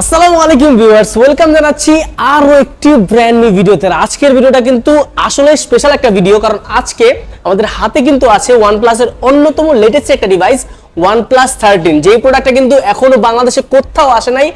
আসসালামু আলাইকুম viewers, welcome জানাচ্ছি আরও একটি ব্র্যান্ড নিউ ভিডিওতে আজকের ভিডিওটা কিন্তু আসলে স্পেশাল একটা ভিডিও কারণ আজকে আমাদের হাতে কিন্তু আছে ওয়ান প্লাসের অন্যতম লেটেস্ট একটা ডিভাইস ওয়ান প্লাস থার্টিন যেই প্রোডাক্টটা কিন্তু এখনও বাংলাদেশে কোথাও আসে নাই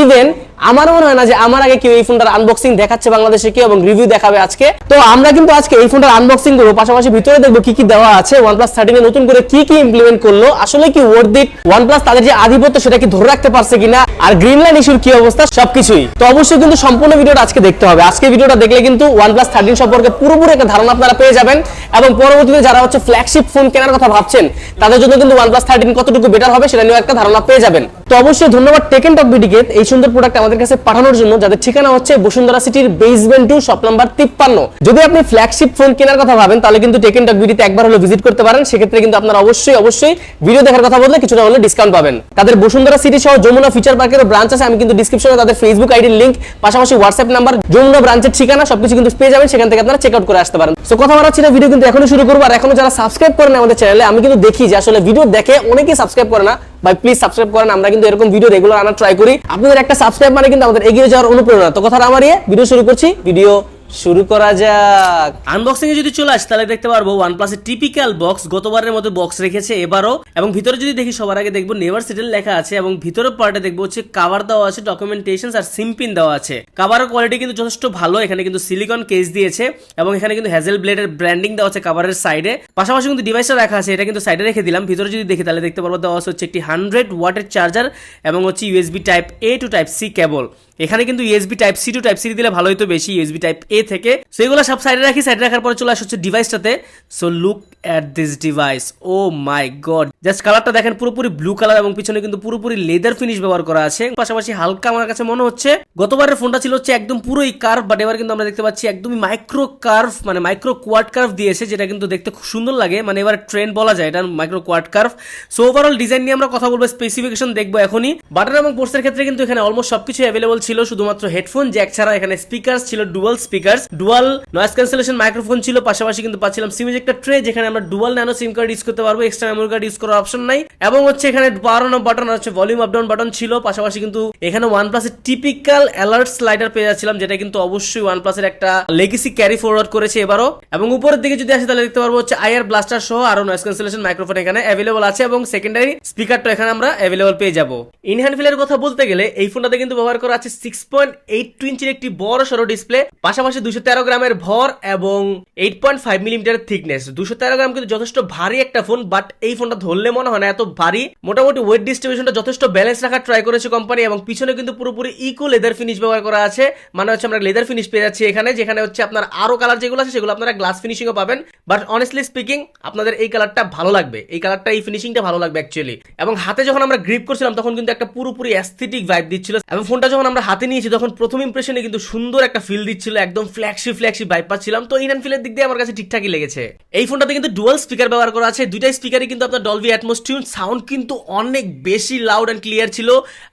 ইভেন আমার মনে হয় না যে আমার আগে কেউ এই ফোনটার আনবক্সিং দেখাচ্ছে বাংলাদেশে কেউ এবং রিভিউ দেখাবে আজকে। তো আমরা কিন্তু আজকে এই ফোনটার আনবক্সিং করব, পাশাপাশি ভিতরে দেখব কি কি দেওয়া আছে ওয়ান প্লাস থার্টিনে নতুন করে কি কি ইমপ্লিমেন্ট করল, আসলে কি ওয়ার্ড ইট ওয়ান প্লাস তাদের যে আধিপত্য সেটা কি ধরে রাখতে পারছে কিনা? আর গ্রিন লাইন ইস্যুর কি অবস্থা? সবকিছুই। তো অবশ্যই কিন্তু সম্পূর্ণ ভিডিওটা আজকে দেখতে হবে। আজকে ভিডিওটা দেখলে কিন্তু ওয়ান প্লাস থার্টিন সম্পর্কে পুরোপুরি একটা ধারণা আপনারা পেয়ে যাবেন এবং পরবর্তীতে যারা হচ্ছে ফ্ল্যাগশিপ ফোন কেনার কথা ভাবছেন, তাদের জন্য কিন্তু ওয়ান প্লাস থার্টিন কতটুকু বেটার হবে সেটা নিয়ে একটা ধারণা পেয়ে যাবেন। তো অবশ্যই ধন্যবাদ টেকেন টক বিডিকে এই সুন্দর প্রোডাক্ট আমাদের কাছে পাঠানোর জন্য, যাদের ঠিকানা হচ্ছে বসুন্ধরা সিটির বেসমেন্ট টু শপ নাম্বার তিপ্পান্ন। যদি আপনি ফ্ল্যাগশিপ ফোন কেনার কথা ভাবেন, তাহলে কিন্তু টেকেন টক বিডিতে একবার হলো ভিজিট করতে পারেন। সেক্ষেত্রে কিন্তু আপনারা অবশ্যই অবশ্যই ভিডিও দেখার কথা বললে কিছুটা হলে ডিসকাউন্ট পাবেন। তাদের বসুন্ধরা সিটি সহ যমুনা ফিচার পার্কের ব্রাঞ্চ আছে, আমি কিন্তু ডিসক্রিপশনে তাদের ফেসবুক আইডির লিঙ্ক পাশাপাশি হোয়াটসঅ্যাপ নাম্বার যমুনা ব্রাঞ্চের ঠিকানা, সবকিছু কিন্তু পেয়ে যাবেন, সেখান থেকে আপনারা চেক আউট করে আসতে পারেন। তো কথা বলার ছিল ভিডিও কিন্তু এখনও শুরু করব। আর এখনও যারা সাবস্ক্রাইব করেন আমাদের চ্যানেলে আমি কিন্তু দেখি যে আসলে ভিডিও দেখে অনেকেই সাবস্ক্রাইব করে না। ভাই প্লিজ সাবস্ক্রাইব করেন, আমরা কিন্তু এরকম ভিডিও রেগুলার আনার ট্রাই করি। আপনাদের একটা সাবস্ক্রাইব মানে কিন্তু আমাদের এগিয়ে যাওয়ার অনুপ্রেরণা। তো কথা আমার ভিডিও শুরু করছি ভিডিও শুরু করা যাক। আনবক্সিং এ যদি চলে আসে, তাহলে দেখতে পারব ওয়ানপ্লাসের টিপিক্যাল বক্স গতবারের মতো বক্স রেখেছে এবারও। এবং ভিতরে যদি দেখি, সবার আগে দেখব নেভার সেটেল লেখা আছে এবং ভিতরের পার্টে দেখব হচ্ছে কাভার দেওয়া আছে ডকুমেন্টেশন আর সিম্পিন দেওয়া আছে। কাভারের কোয়ালিটি কিন্তু যথেষ্ট ভালো, এখানে কিন্তু সিলিকন কেস দিয়েছে এবং এখানে কিন্তু হ্যাজেল ব্লেডের ব্র্যান্ডিং দেওয়া আছে কাভারের সাইডে পাশাপাশি কিন্তু ডিভাইসটা রাখা আছে, এটা কিন্তু সাইডে রেখে দিলাম। ভিতরে যদি দেখি, তাহলে দেখতে পারব দেওয়া আছে হচ্ছে একটি হান্ড্রেড ওয়াটের চার্জার এবং হচ্ছে USB type A to type C cable এখানে কিন্তু USB type C to type C দিলে ভালো হতো বেশি ইউএসবি টাইপ এ থেকে। সো এগুলো সব সাইডে রাখি সাইডে রাখার পরে চলে আসে হচ্ছে ডিভাইসটাতে so look at this device oh my god just কালারটা দেখেন, পুরোপুরি ব্লু কালার এবং পিছনে কিন্তু পুরোপুরি লেদার ফিনিশ ব্যবহার করা আছে। পাশাপাশি হালকা আমার কাছে মনে হচ্ছে, গতবারের ফোনটা ছিল হচ্ছে একদম পুরোই কার্ভ বাট এবার কিন্তু আমরা দেখতে পাচ্ছি একদমই মাইক্রো কার্ভ মানে মাইক্রো কোয়াড কার্ভ দিয়েছে, যেটা কিন্তু দেখতে খুব সুন্দর লাগে। মানে এবার ট্রেন্ড বলা যায়, এটা micro quad curve so overall design নিয়ে আমরা কথা বলব স্পেসিফিকেশন দেখব এখনই। বাটন এবং পোর্সের ক্ষেত্রে কিন্তু এখানে অলমোস্ট সবকিছু অ্যাভেলেবল ছিল শুধুমাত্র হেডফোন জ্যাক ছাড়া এখানে স্পিকার ছিল dual speaker dual noise cancellation microphone ছিল, পাশাপাশি কিন্তু পাচ্ছিলাম সিম একটা ট্রে যেখানে আমরা dual nano SIM card use করতে পারব এক্সট্রা মেমোরি কার্ড ইউজ করার অপশন নাই। এবং হচ্ছে এখানে পাওয়ার অন বাটন হচ্ছে ভলিউম আপ ডাউন বাটন ছিল, পাশাপাশি কিন্তু এখানে ওয়ান প্লাসের টিপিক্যাল অ্যালার্ট স্লাইডার পেয়ে যাচ্ছিলাম, যেটা কিন্তু অবশ্যই ওয়ান প্লাসের একটা লেগেসি ক্যারি ফরওয়ার্ড করেছে এবারও। এবং উপরের দিকে যদি আসে তাহলে দেখতে পারব হচ্ছে আইআর ব্লাস্টার সহ আরও নয়েজ ক্যান্সেলেশন মাইক্রোফোন এখানে অ্যাভেলেবল আছে, এবং সেকেন্ডারি স্পিকারটা এখানে আমরা অ্যাভেলেবল পেয়ে যাব। ইনহ্যান্ড ফিলের কথা বলতে গেলে এই ফোনটাতে কিন্তু ব্যবহার করা আছে সিক্স পয়েন্ট এইট টু ইঞ্চির একটি বড় সড়ো ডিসপ্লে পাশাপাশি দুশো তেরো গ্রামের ভর এবং eight point five millimetre thickness দুশো তেরো গ্রাম কিন্তু যথেষ্ট ভারী একটা ফোন বাট এই ফোনটা ধরলে মনে হয় না এত ভারী। মোটামুটি ওয়েট ডিস্ট্রিবিউশনটা যথেষ্ট ব্যালেন্স রাখার ট্রাই করেছে কোম্পানি এবং পিছনে কিন্তু পুরোপুরি ইকো লেদার ফিনিশ ব্যবহার করা আছে। মানে হচ্ছে আমরা লেদার ফিনিশ পেয়ে যাচ্ছি এখানে, যেখানে হচ্ছে আপনার আরও কালার যেগুলো আছে সেগুলো আপনারা গ্লাস ফিনিশিংও পাবেন। বাট অনেস্টলি স্পিকিং আপনাদের এই কালারটা ভালো লাগবে। এই কালারটা এই ফিনিশিংটা ভালো লাগবে অ্যাকচুয়ালি এবং হাতে যখন আমরা গ্রিপ করছিলাম, তখন কিন্তু একটা পুরোপুরি অ্যাস্থেটিক ভাইব দিচ্ছিল। এবং ফোনটা যখন আমরা হাতে নিয়েছি, তখন প্রথম ইমপ্রেশনে কিন্তু সুন্দর একটা ফিল দিচ্ছিল, একদম ফ্ল্যাগশিপ ফ্ল্যাগশিপ ভাইব পাচ্ছিলাম। তো ইন ফিলের দিক দিয়ে আমার কাছে ঠিকঠাকই লেগেছে। এই ফোনটাতে কিন্তু ডুয়াল স্পিকার ব্যবহার করা আছে। দুইটাই স্পিকারই কিন্তু আপনার ডলবি অ্যাটমোস্টিউন সাউন্ড কিন্তু অনেক বেশি লাউড অ্যান্ড ক্লিয়ার ছিল।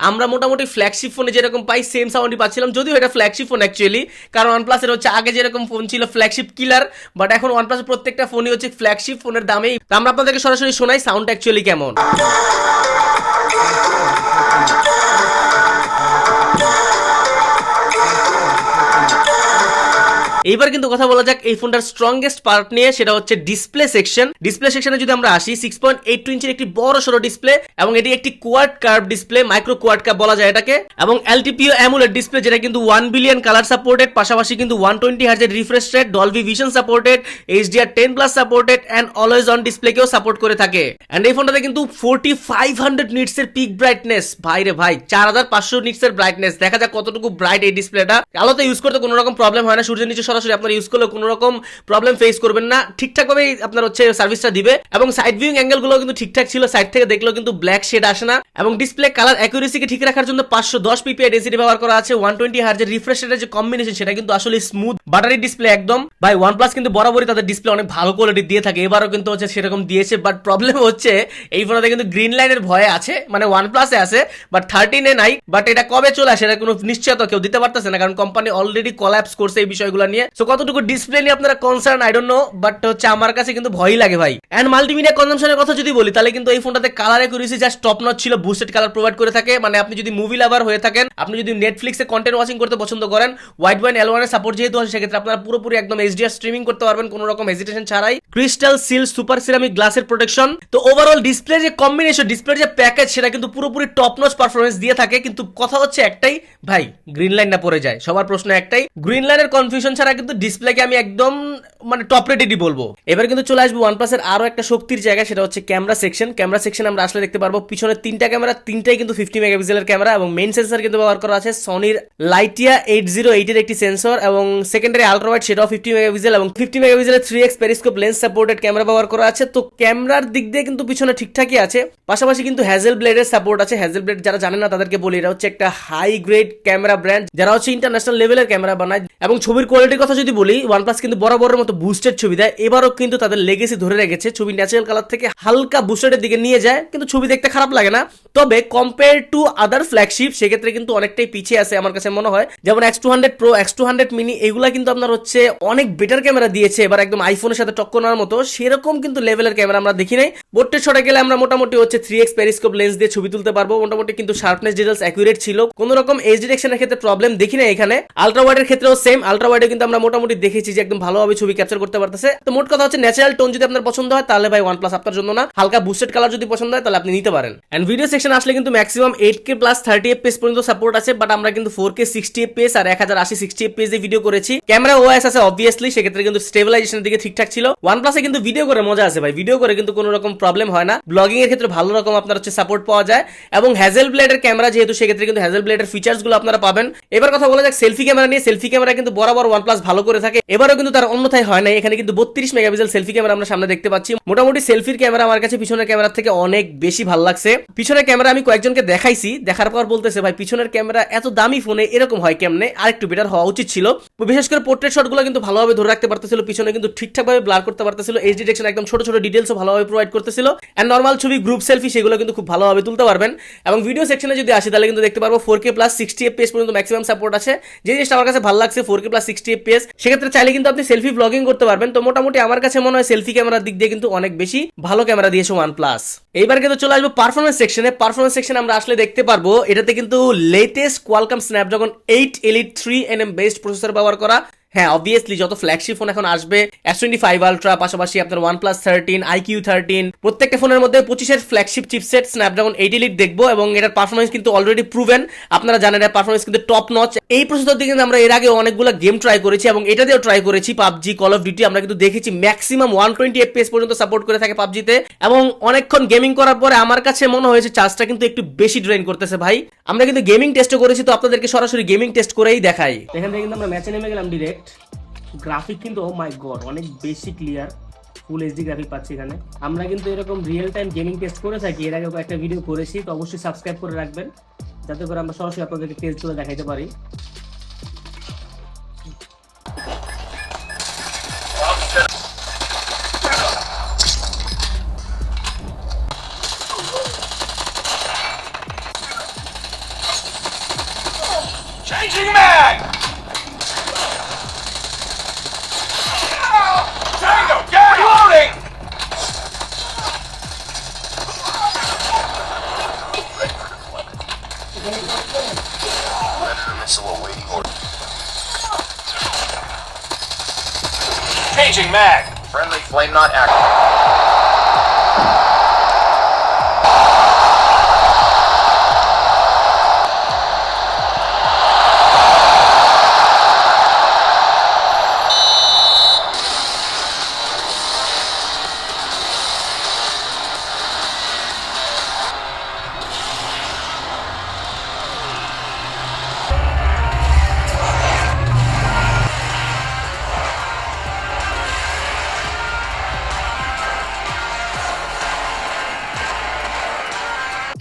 আমরা মোটামুটি ফ্ল্যাগশিপ ফোনে যেরকম পাই সেম সাউন্ডই পাচ্ছিলাম। যদিও এটা ফ্ল্যাগশিপ ফোন অ্যাকচুয়ালি কারণ ওয়ানপ্লাসের হচ্ছে আগে যেরকম ফোন ছিল ফ্ল্যাগশিপ কিলার বাট এখন ওয়ানপ্লাসের প্রত্যেকটা ফোনই হচ্ছে ফ্ল্যাগশিপ ফোনের দামেই। আমরা আপনাদেরকে সরাসরি শোনাই সাউন্ড অ্যাকচুয়ালি কেমন। এইবার কিন্তু কথা বলা যাক এই ফোনটার স্ট্রংগেস্ট পার্ট নিয়ে, সেটা হচ্ছে ডিসপ্লে সেকশন ডিসপ্লে সেকশনে যদি আমরা আসি সিক্স পয়েন্ট এইট ইঞ্চির একটি বড় সড়ো ডিসপ্লে এবং এটি একটি quad curve display micro quad curve বলা যায় এটাকে। এবং এলটিপিও অ্যামুলেট ডিসপ্লে যেটা কিন্তু ওয়ান বিলিয়ন কালার সাপোর্টেড পাশাপাশি কিন্তু one twenty হার্জের refresh rate Dolby Vision supported HDR ten plus supported and always on ডিসপ্লেকেও support করে থাকে। অ্যান্ড এই ফোনটাতে কিন্তু ফোর্টি ফাইভ হান্ড্রেড নিটস এর পিক ব্রাইটনেস ভাই রে ভাই, চার হাজার পাঁচশো নিটস এর ব্রাইটনেস দেখা যাক কতটুকু ব্রাইট এই ডিসপ্লেটা আলোতে ইউজ করতে কোনো রকম প্রবলেম হয় না, সূর্যের নিচে সরাসরি আপনার ইউজ করলে কোনো রকম প্রবলেম ফেস করবেন না। ঠিকঠাক ভাবে আপনার হচ্ছে সার্ভিসটা দিবে এবং সাইড ভিউইং অ্যাঙ্গেলগুলো কিন্তু ঠিকঠাক ছিল। সাইড থেকে দেখলেও কিন্তু ব্ল্যাক শেড আসে না এবং ডিসপ্লে কালার অ্যাকুরেসিকে ঠিক রাখার জন্য পাঁচশো দশ পিপিআই ডেন্সিটি ব্যবহার করা আছে। ওয়ান টোয়েন্টি হার্জের রিফ্রেশ রেটের যে কম্বিনেশন সেটা কিন্তু আসলে স্মুথ বাটারি ডিসপ্লে একদম। ভাই ওয়ান প্লাস কিন্তু বরাবরই তাদের ডিসপ্লে অনেক ভালো কোয়ালিটি দিয়ে থাকে। এবারও কিন্তু হচ্ছে সেরকম দিয়েছে। বাট প্রবলেম হচ্ছে, এই ফোনটাতে কিন্তু গ্রিন লাইনের ভয়ে আছে। মানে ওয়ান প্লাসে আছে বাট থার্টিনে নাই। বাট এটা কবে চলে আসে, এটা কোনো নিশ্চয়তা কেউ দিতে পারতেছে না, কারণ কোম্পানি অলরেডি কলাপস করছে এই বিষয়গুলো নিয়ে। নিয়ে সো কতটুকু ডিসপ্লে নিয়ে আপনারা concern I don't know but হচ্ছে আমার কাছে কিন্তু ভয়ই লাগে ভাই। এন্ড মাল্টিমিডিয়া কনজামশনের কথা যদি বলি, তাহলে কিন্তু এই ফোনটাতে colour accuracy just top notch ছিল বুস্টেড কালার প্রোভাইড করে থাকে। মানে আপনি যদি মুভি লাভার হয়ে থাকেন, আপনি যদি নেটফ্লিক্সে কন্টেন্ট ওয়াচিং করতে পছন্দ করেন হোয়াইট ওয়াইন এল সাপোর্ট যেহেতু আছে, সেক্ষেত্রে আপনারা পুরোপুরি একদম এইচডিআর স্ট্রিমিং করতে পারবেন, কোনো রকম হেজিটেশন ছাড়াই। ক্রিস্টাল সিল সুপার সিরামিক গ্লাসের প্রোটেকশন তো ওভারঅল ডিসপ্লে যে কম্বিনেশন ডিসপ্লে যে প্যাকেজ সেটা কিন্তু পুরোপুরি টপ নচ পারফরমেন্স দিয়ে থাকে। কিন্তু কথা হচ্ছে একটাই, ভাই গ্রিন লাইন না পড়ে যায়। সবার প্রশ্ন একটাই গ্রিন লাইনের কনফিউশন ছাড়া কিন্তু ডিসপ্লেকে আমি একদম মানে টপ রেটেডই বলব। এবার কিন্তু চলে আসব ওয়ানপ্লাস এর আরও একটা শক্তির জায়গা সেটা হচ্ছে ক্যামেরা সেকশন ক্যামেরা সেকশন আমরা আসলে দেখতে পারব, পিছনে তিনটা ক্যামেরা তিনটাই কিন্তু ফিফটি মেগাপিক্সেলের ক্যামেরা এবং মেইন সেন্সর কিন্তু ব্যবহার করা আছে সনির লাইটিয়া এইট জিরো এইটের একটি সেন্সর এবং সেকেন্ডারি আলট্রাওয়াইড সেটাও ফিফটি মেগাপিক্সেল এবং ফিফটি মেগাপিক্সেলের three X periscope lens supported camera ব্যবহার করা আছে। তো ক্যামেরার দিক দিয়ে কিন্তু পিছনে ঠিকঠাকই আছে। পাশাপাশি কিন্তু হ্যাজেল ব্লেডের সাপোর্ট আছে। হ্যাজেল ব্লেড যারা জানে না তাদেরকে বলি, এটা হচ্ছে একটা হাই গ্রেড ক্যামেরা ব্র্যান্ড যারা হচ্ছে ইন্টারন্যাশনাল লেভেলের ক্যামেরা বানায় এবং ছবির কোয়ালিটির কথা যদি বলি ওয়ানপ্লাস কিন্তু বরাবরের মতো বুস্টেড ছবি দেয়। এবারও কিন্তু তাদের লেগেসি ধরে রেখেছে। ছবি ন্যাচারাল কালার থেকে হালকা বুস্টেডের দিকে নিয়ে যায়, কিন্তু ছবি দেখতে খারাপ লাগে না। তবে কম্পেয়ার টু আদার ফ্ল্যাগশিপ সেক্ষেত্রে কিন্তু অনেকটাই পিছিয়ে আছে আমার কাছে মনে হয়। যেমন X two hundred Pro X two hundred mini এগুলা কিন্তু আপনার হচ্ছে অনেক বেটার ক্যামেরা দিয়েছে। এবার একদম আইফোনের সাথে টক্কর নেওয়ার মতো, সেরকম কিন্তু লেভেলের ক্যামেরা আমরা দেখি নাই। বোর্ডের শটে গেলে আমরা মোটামুটি হচ্ছে থ্রি এক্স পেরিস্কোপ লেন্স দিয়ে ছবি তুলতে পারব। মোটামুটি কিন্তু শার্পনেস ডিটেলস অ্যাকুরেট ছিল। কোন রকম এজ ডিরেকশনের ক্ষেত্রে প্রবলেম দেখি না এখানে। আলট্রা ওয়াইডের ক্ষেত্রেও সেম আলট্রা ওয়াইডে কিন্তু আমরা মোটামুটি দেখেছি যে একদম ভালোভাবে ছবি ক্যাপচার করতে পারতেছে। তো মোট কথা হচ্ছে ন্যাচারাল টোন যদি আপনার পছন্দ হয়, তাহলে ভাই ওয়ান প্লাস আপনার জন্য না। হালকা বুস্টেড কালার যদি পছন্দ হয়, তাহলে আপনি নিতে পারেন। এন্ড ভিডিও সেকশন আসলে কিন্তু maximum eight K plus thirty FPS পর্যন্ত সাপোর্ট আছে বাট আমরা কিন্তু ফোর কে সিক্সটি এফপিএস আর এক হাজার আশি সিক্সটি এফপিএস দিয়ে ভিডিও করেছি। ক্যামেরা ওএস আছে অবভিয়াসলি সেক্ষেত্রে কিন্তু স্টেবিলাইজেশনের দিকে ঠিকঠাক ছিল। ওয়ান প্লাসে কিন্তু ভিডিও করে মজা আছে ভাই। ভিডিও করে কিন্তু কোনো রকম প্রবলেম হয় না। ব্লগিং এর ক্ষেত্রে ভালো রকম আপনার হচ্ছে সাপোর্ট পাওয়া যায়। এবং হ্যাজেল ব্লেডের ক্যামেরা যেহেতু, সেক্ষেত্রে কিন্তু হ্যাজেল ব্লেডের ফিচার্সগুলো আপনারা পাবেন। এবার কথা বলা যাক সেলফি ক্যামেরা নিয়ে। সেলফি ক্যামেরা কিন্তু বরাবর ওয়ান প্লাস ভালো করে থাকে। এবারও কিন্তু তার অন্যথায় হয় না এখানে কিন্তু বত্রিশ মেগাপিক্সেল সেলফি ক্যামেরা আমরা সামনে দেখতে পাচ্ছি। মোটামুটি সেলফির ক্যামেরা আমার কাছে পিছনের ক্যামেরা থেকে অনেক বেশি ভালো লাগছে। পিছনের ক্যামেরা আমি কয়েকজনকে দেখাইছি। দেখার পর বলতেছে, ভাই, পিছনের ক্যামেরা এত দামি ফোনে এরকম হয় কেমনে? আরেকটু বেটার হওয়া উচিত ছিল। বিশেষ করে পোর্ট্রেট শটগুলো কিন্তু ভালোভাবে ধরে রাখতে পারতেছিল। পিছনে কিন্তু ঠিকঠাকভাবে ব্লার করতে পারতেছিল। এইচ ডিটেকশন একদম ছোট ছোট ডিটেলসও ভালোভাবে প্রোভাইড করতেছিল। অ্যান্ড নর্মাল ছবি গ্রুপ সেলফি সেগুলো কিন্তু খুব ভালোভাবে তুলতে পারবেন। এবং ভিডিও সেকশনে যদি আসি, তাহলে কিন্তু দেখতে পারব four K plus sixty FPS পর্যন্ত ম্যাক্সিমাম সাপোর্ট আছে। যে জিনিসটা আমার কাছে ভালো লাগছে four K plus sixty FPS সেক্ষেত্রে চাইলে কিন্তু আপনি সেলফি ব্লগিং করতে পারবেন। তো মোটামুটি আমার কাছে মনে হয় সেলফি ক্যামেরার দিক দিয়ে কিন্তু অনেক বেশি ভালো ক্যামেরা দিয়েছে ওয়ান প্লাস এইবার কিন্তু চলে আসব পারফরমেন্স সেকশনে পারফরমেন্স সেকশন আমরা আসলে দেখতে পারব, এটাতে কিন্তু latest Qualcomm Snapdragon eight Elite three N M best processor ব্যবহার করা। হ্যাঁ অবভিয়াসলি যত ফ্ল্যাগশিপ ফোন এখন আসবে এস টোয়েন্টি ফাইভ আলট্রা পাশাপাশি আপনার one plus thirteen iQOO thirteen প্রত্যেকটা ফোনের মধ্যে পঁচিশের flagship chipset Snapdragon eight Elite দেখব এবং এটার পারফরমেন্স কিন্তু অলরেডি প্রুভেন আপনারা জানেন এর পারফরমেন্স কিন্তু টপ নচ এই প্রসেসর দিয়ে কিন্তু আমরা এর আগে অনেকগুলো গেম ট্রাই করেছি এবং এটা দিয়েও ট্রাই করেছি পাবজি কল অফ ডিউটি আমরা কিন্তু দেখেছি ম্যাক্সিমাম ওয়ান টোয়েন্টি এফপিএস পর্যন্ত সাপোর্ট করে থাকে পাবজিতে এবং অনেকক্ষণ গেমিং করার পরে আমার কাছে মনে হয়েছে চার্জটা কিন্তু একটু বেশি ড্রেন করতেছে ভাই। আমরা কিন্তু গেমিং টেস্টও করেছি, তো আপনাদেরকে সরাসরি গেমিং টেস্ট করেই দেখাই। এখান থেকে কিন্তু আমরা ম্যাচে নেমে গেলাম ডিরেক্ট গ্রাফিক কিন্তু ও মাই গড অনেক বেশি ক্লিয়ার ফুল এইচডি গ্রাফিক পাচ্ছি এখানে। আমরা কিন্তু এরকম রিয়েল টাইম গেমিং টেস্ট করে থাকি, এর আগে একটা ভিডিও করেছি, তো অবশ্যই সাবস্ক্রাইব করে রাখবেন, যাতে করে আমরা সরাসরি আপনাদেরকে টেস্ট করে দেখাইতে পারি। Changing mag! Changing mag! Friendly flame not active.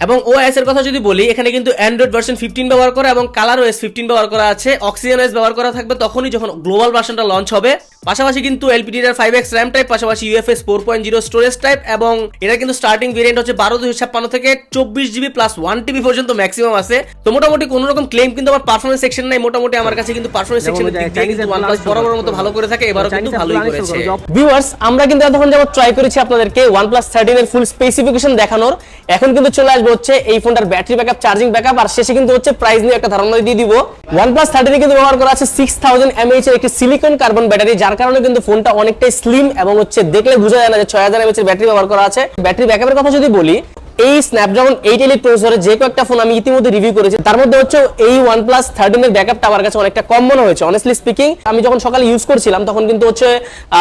এবং ওএস এর কথা যদি বলি এখানে কিন্তু অ্যান্ড্রয়েড ভার্সন ফিফটিন ব্যবহার করা এবং কালার ওএস ফিফটিন ব্যবহার করা আছে। অক্সিজেন ওএস ব্যবহার করা থাকবে তখনই যখন গ্লোবাল ভার্সনটা লঞ্চ হবে। পাশাপাশি কিন্তু LPDDR five X RAM type পাশাপাশি UFS four point zero storage type এবং এটা কিন্তু স্টার্টিং ভেরিয়েন্ট হচ্ছে বারো দুই ছাপ্পান্ন থেকে চব্বিশ জিবি প্লাস ওয়ান টিবি পর্যন্ত ম্যাক্সিমাম আছে। তো মোটামুটি কোনো রকম ক্লেম কিন্তু আমার পারফরমেন্স সেকশন নাই। মোটামুটি আমার কাছে কিন্তু পারফরমেন্স সেকশনের দিক দিয়ে কিন্তু OnePlus বরাবর মতো ভালো করে থাকে এবারও কিন্তু ভালোই করেছে। ভিউয়ার্স আমরা কিন্তু এতক্ষণ যাবত ট্রাই করেছি আপনাদেরকে OnePlus 13 এর ফুল স্পেসিফিকেশন দেখানোর। এখন কিন্তু চলে আসবে হচ্ছে এই ফোনটার ব্যাটারি ব্যাকআপ, চার্জিং ব্যাকআপ, আর শেষে কিন্তু হচ্ছে প্রাইস নিয়ে একটা ধারণা দিয়ে দিব। OnePlus 30 এ কিন্তু ব্যবহার করা আছে 6000 mAh এর একটি সিলিকন কার্বন ব্যাটারি যার কারণে কিন্তু ফোনটা অনেকটাই স্লিম এবং হচ্ছে দেখলে বোঝা যায় না যে 6000 mAh এর ব্যাটারি ব্যবহার করা আছে। ব্যাটারি ব্যাকআপের কথা যদি বলি এই স্ন্যাপড্রাগন এইট এলিট প্রসেসরের যে কয়েকটা ফোন আমি ইতিমধ্যে রিভিউ করেছি, তার মধ্যে হচ্ছে এই OnePlus 13 এর ব্যাকআপটা আমার কাছে অনেকটা কম মনে হয়েছে অনেস্টলি স্পিকিং আমি যখন সকালে ইউজ করছিলাম, তখন কিন্তু হচ্ছে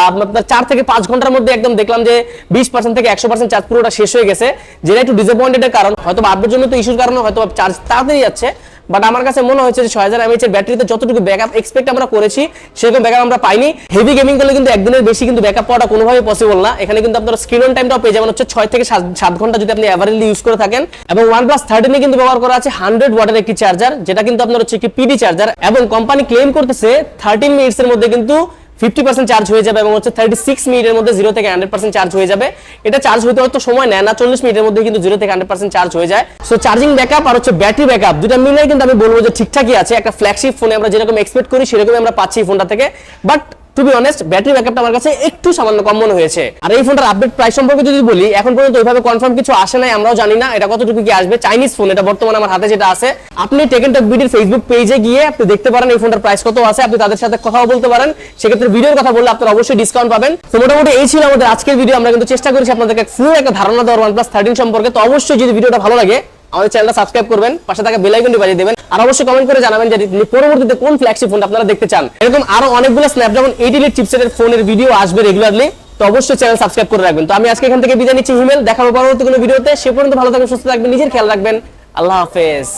আপনার চার থেকে পাঁচ ঘণ্টার মধ্যে একদম দেখলাম যে বিশ পার্সেন্ট থেকে একশো পার্সেন্ট চার্জ পুরোটা শেষ হয়ে গেছে, যেটা একটু ডিসঅ্যাপয়েন্টেড কারণ। হয়তো আপডেট জন্য তো ইস্যুর কারণে হয়তো চার্জ তাড়াতাড়ি যাচ্ছে। বাট আমার কাছে মনে হয়েছে যে ছয় হাজার এমএইচ এর ব্যাটারিতে যতটুকু ব্যাকআপ এক্সপেক্ট আমরা করেছি, সেরকম ব্যাকআপ আমরা পাইনি। হেভি গেমিং করলে কিন্তু একদিনের বেশি কিন্তু ব্যাকআপ পাওয়াটা কোনোভাবে পসিবল না। এখানে কিন্তু আপনার স্ক্রিন অন টাইমটাও পেয়ে যাবেন, হচ্ছে ছয় থেকে সাত সাত ঘণ্টা যদি আপনি অ্যাভারেজলি ইউজ করে থাকেন। এবং ওয়ান প্লাস থার্টিনে কিন্তু ব্যবহার করা আছে হান্ড্রেড ওয়াটের একটি চার্জার যেটা কিন্তু আপনার হচ্ছে একটি পিডি চার্জার এবং কোম্পানি ক্লেম করতেছে থার্টিন মিনিটসের মধ্যে কিন্তু ফিফটি পার্সেন্ট চার্জ হয়ে যাবে এবং হচ্ছে থার্টি সিক্স মিনিটের মধ্যে জিরো থেকে হান্ড্রেড পার্সেন্ট চার্জ হয়ে যাবে। এটা চার্জ হতে হয়তো সময় নেয় না, চল্লিশ মিনিটের মধ্যে কিন্তু জিরো থেকে হান্ড্রেড পার্সেন্ট চার্জ হয়ে যায়। সো চার্জিং ব্যাকআপ আর হচ্ছে ব্যাটারি ব্যাকআপ দুটা মিলে কিন্তু আমি বলব যে ঠিকঠাকই আছে। একটা ফ্ল্যাগশিপ ফোনে আমরা যেরকম এক্সপেক্ট করি, সেরকমই আমরা পাচ্ছি ফোনটা থেকে। But to be honest battery ব্যাকআপটা আমার কাছে একটু সামান্য কম মনে হয়েছে। আর এই ফোনটার আপডেট প্রাইস সম্পর্কে যদি বলি, এখন পর্যন্ত ওইভাবে কনফার্ম কিছু আসে নাই, আমরাও জানি না এটা কতটুকু কি আসবে। চাইনিজ ফোন এটা বর্তমানে আমার হাতে যেটা আছে। আপনি টেকেন টক বিডির ফেসবুক পেজে গিয়ে আপনি দেখতে পারেন এই ফোনটার প্রাইস কত আছে, আপনি তাদের সাথে কথাও বলতে পারেন। সেক্ষেত্রে ভিডিওর কথা বললে আপনারা অবশ্যই ডিসকাউন্ট পাবেন। তো মোটামুটি এই ছিল আমাদের আজকের ভিডিও আমরা কিন্তু চেষ্টা করেছি আপনাদেরকে ফুল একটা ধারণা দেওয়ার, OnePlus 13 সম্পর্কে। তো অবশ্যই যদি ভিডিওটা ভালো লাগে আমাদের চ্যানেলটা সাবস্ক্রাইব করবেন, পাশে থাকা বেল আইকনটি বাজিয়ে দেবেন, আর অবশ্যই কমেন্ট করে জানাবেন যে পরবর্তীতে কোন ফ্ল্যাগশিপ ফোন আপনারা দেখতে চান। এরকম আরও অনেকগুলো স্ন্যাপড্রাগন 8 এর চিপসেটের ফোনের ভিডিও আসবে রেগুলারলি তো অবশ্যই চ্যানেল সাবস্ক্রাইব করে রাখবেন। তো আমি আজকে এখান থেকে বিদায় নিচ্ছি হিমেল দেখাবো পরবর্তী কোনো ভিডিওতে সে পর্যন্ত ভালো থাকবেন, সুস্থ থাকবেন, নিজের খেয়াল রাখবেন। আল্লাহ হাফেজ।